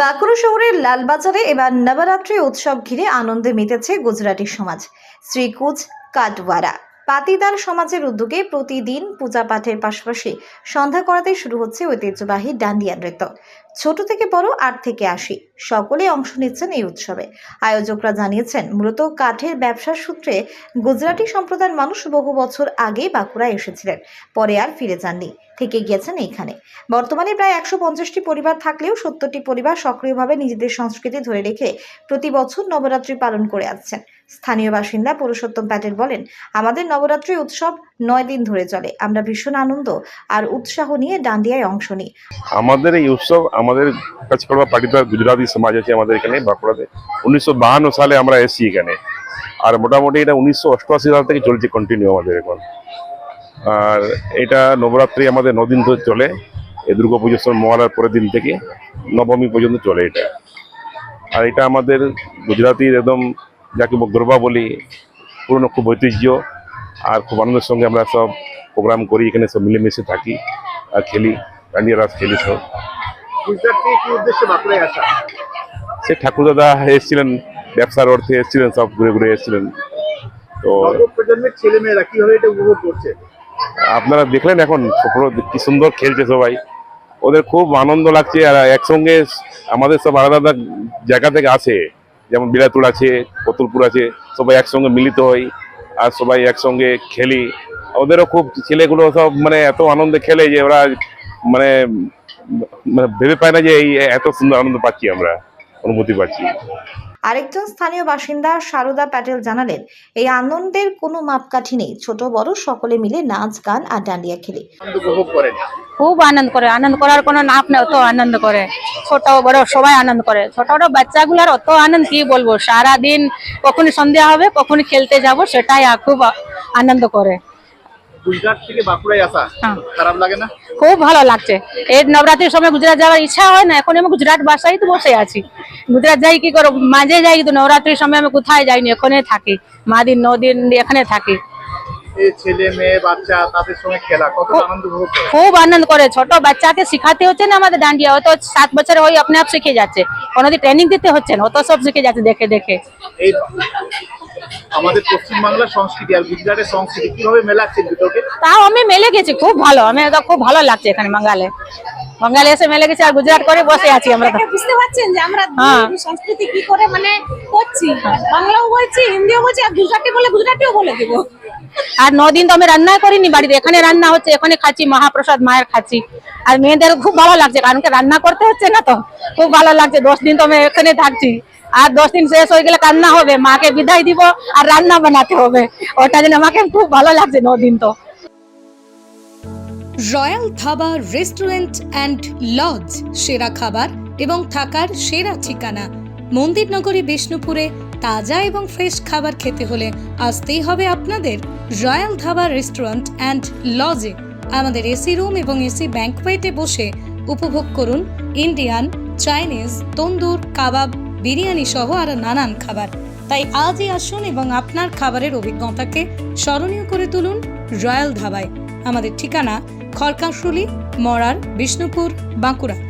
বাঁকুড়া শহরের লালবাজারে এবার নবরাত্রি উৎসব ঘিরে আনন্দে মেতেছে গুজরাটি সমাজ। শ্রীকুচ কাটওয়ারা। পাতিদার সমাজের উদ্যোগে প্রতিদিন পূজা পাঠের পাশাপাশি সন্ধ্যা করাতে শুরু হচ্ছে ঐতিহ্যবাহী ডান্ডিয়া নৃত্য। ছোট থেকে বড়, আট থেকে আশি। সকলে অংশ নিচ্ছেন এই উৎসবে। আয়োজকরা জানিয়েছেন, মূলত কাঠের ব্যবসার সূত্রে গুজরাটি সম্প্রদায়ের মানুষ বহু বছর আগে বাঁকুড়ায় এসেছিলেন, পরে আর ফিরে যাননি, থেকে গিয়েছেন এইখানে। বর্তমানে প্রায় একশো পঞ্চাশটি পরিবার থাকলেও সত্তরটি পরিবার সক্রিয়ভাবে নিজেদের সংস্কৃতি ধরে রেখে প্রতি বছর নবরাত্রি পালন করে আসছেন। স্থানীয় বাসিন্দা পুরুষোত্তম প্যাটেল বলেন, আমাদের নবরাত্রি উৎসব নয় দিন ধরে চলে। আমরা ভীষণ আনন্দ আর উৎসাহ নিয়ে ডান্ডিয়ায় অংশ নিই। আমাদের এই উৎসব আমাদের কাছকড়া গুজরাটি সমাজ আছে আমাদের এখানে, বাঁকুড়াতে। উনিশশো সালে আমরা এসেছি এখানে। আর মোটামুটি এটা উনিশশো অষ্টআশি সাল থেকে চলছে কন্টিনিউ আমাদের এখন। আর এটা নবরাত্রি আমাদের নদিন ধরে চলে। এই দুর্গা পুজোর সময় মহালয়ার পরের দিন থেকে নবমী পর্যন্ত চলে এটা। আর এটা আমাদের গুজরাটির একদম যাকে গর্বা বলি পুরনো খুব ঐতিহ্য। আর খুব আনন্দের সঙ্গে আমরা সব প্রোগ্রাম করি এখানে সব মিলেমিশে থাকি আর খেলি ডান্ডিয়া রাস খেলি সব। সে ঠাকুর দাদা এসেছিলেন ব্যবসার অর্থে এসেছিলেন সব ঘুরে ঘুরে এসেছিলেন। তো নবপ্রজন্মের ছেলে মেয়েরা কীভাবে এটা উপভোগ করছে? আপনারা দেখলেন এখন কি সুন্দর খেলছে সবাই। ওদের খুব আনন্দ লাগছে আর একসঙ্গে আমাদের সব আলাদা আলাদা জায়গা থেকে আসে। যেমন বিলাতুর আছে কতুলপুর আছে সবাই একসঙ্গে মিলিত হই। আর সবাই একসঙ্গে খেলি। ওদেরও খুব ছেলেগুলো সব মানে এত আনন্দে খেলে যে ওরা মানে মানে ভেবে পায় না যে এই এত সুন্দর আনন্দ পাচ্ছি আমরা অনুভূতি পাচ্ছি। আরেকজন স্থানীয় বাসিন্দা সারদা প্যাটেল জানালেন এই আনন্দের কোনো মাপকাঠি নেই ছোট বড় সকলে মিলে নাচ গান আর ডান্ডিয়া খেলি। আনন্দ উপভোগ করেন খুব আনন্দ করে আনন্দ করার কোনো নাপ নেই অত আনন্দ করে। ছোট বড় সবাই আনন্দ করে। ছোট ছোট বাচ্চাগুলার অত আনন্দ কি বলব? সারা দিন কখনই সন্ধ্যা হবে কখনই খেলতে যাব সেটাই খুব আনন্দ করে। গুজরাট থেকে বাঁকুড়ায় আসা হ্যাঁ। খারাপ লাগে না? খুব ভালো লাগছে। এই নবরাত্রির সময় গুজরাট যাওয়ার ইচ্ছা হয় না এখন আমি গুজরাট বাসায় তো বসে আছি। গুজরাট যাই কি করো মাঝে যাই কিন্তু নবরাত্রির সময় আমি কোথায় যাইনি এখানে থাকি। মা দিন ন দিন এখানে থাকি। ছেলে মেয়ে বাচ্চা তাদের সঙ্গে খেলা কত আনন্দ উপভোগ করে? খুব আনন্দ করে। ছোট বাচ্চাকে শিখাতে হচ্ছে না আমাদের ডান্ডিয়া। ও তো সাত বছর হয়ে আপনি আপ শিখে যাচ্ছে। কোনোদিন ট্রেনিং দিতে হচ্ছে না। ও তো সব শিখে যাচ্ছে দেখে দেখে। এই আমাদের পশ্চিমবাংলার সংস্কৃতি আর গুজরাটের সংস্কৃতি কীভাবে মেলাচ্ছেন দুটোকে? তাও আমি মেলে গেছি। খুব ভালো। আমি খুব ভালো লাগছে এখানে বাঙালে। বাঙালি এসে মেলে গেছি আর গুজরাট করে বসে আছি আমরা। বুঝতে পারছেন যে আমরা হ্যাঁ। সংস্কৃতি কি করে মানে করছি? বাংলাও বলছি হিন্দিও বলছি আর গুজরাটি বলে গুজরাটিও বলে দিব। আর নদিন তো আমি রান্নাই করিনি বাড়িতে। এখানে রান্না হচ্ছে, এখানে খাচ্ছি, মহাপ্রসাদ, মায়ের খাচ্ছি। আর মেয়েদের খুব ভালো লাগছে, কারণ রান্না করতে হচ্ছে না তো? খুব ভালো লাগছে, দশ দিন তো আমি এখানে থাকছি। আর দশ দিন শেষ হয়ে গেলে কান্না হবে, মাকে বিদায় দিব আর রান্না বানাতে হবে। ওটা জন্য আমাকে খুব ভালো লাগছে দিন তো। Royal dhaba restaurant and lodge, সেরা খাবার এবং থাকার সেরা ঠিকানা, মন্দিরনগরী বিষ্ণুপুরে তাজা এবং ফ্রেশ খাবার খেতে হলে আসতেই হবে আপনাদের রয়্যাল ধাবা রেস্টুরেন্ট অ্যান্ড লজে আমাদের এসি রুম এবং এসি ব্যাঙ্কওয়েটে বসে উপভোগ করুন ইন্ডিয়ান চাইনিজ তন্দুর, কাবাব, বিরিয়ানি সহ আরও নানান খাবার। তাই আজই আসুন এবং আপনার খাবারের অভিজ্ঞতাকে স্মরণীয় করে তুলুন রয়্যাল ধাবায় আমাদের ঠিকানা খড়কাশুলি, মরার, বিষ্ণুপুর, বাঁকুড়া।